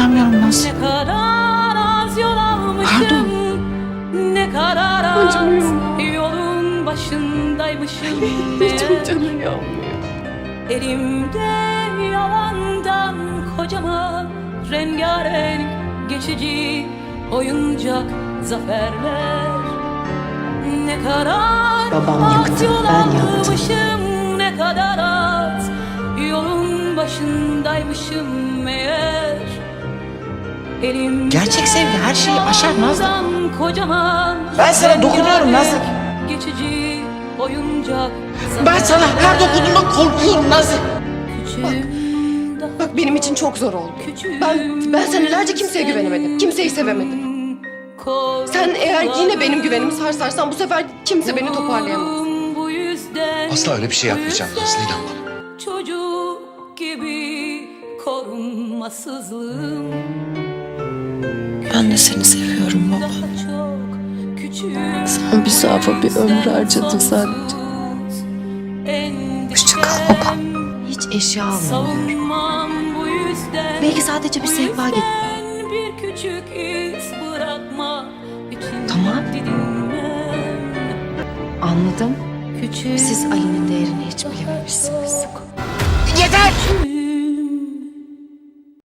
inanmıyorum Nazlı. Ne kadar az yol almışım Pardon. Ne kadar az yolun başındaymışım Hiç canın yanmıyor? Elimde yalandan kocaman rengarenk geçici oyuncak zaferler Ne kadar Babam az yaktı, yol ben yaktım. almışım, Ne kadar az yolun başındaymışım meğer Gerçek sevgi her şeyi aşar Nazlı. Ben sana dokunuyorum Nazlı. Geçici oyuncak Ben sana her dokunduğumda korkuyorum Nazlı. Bak benim için çok zor oldu. Ben ben senelerce kimseye güvenemedim. Kimseyi sevemedim. Sen eğer yine benim güvenimi sarsarsan bu sefer kimse beni toparlayamaz. Asla öyle bir şey yapmayacağım Nazlı inan bana. Çocuk gibi korunmasızlığım Ben de seni seviyorum baba. Sen bir zafa bir ömür harcadın sadece. Hoşça kal baba. Hiç eşya almıyorum. Belki sadece bir sehpa git. Tamam. Anladım. Siz Ali'nin değerini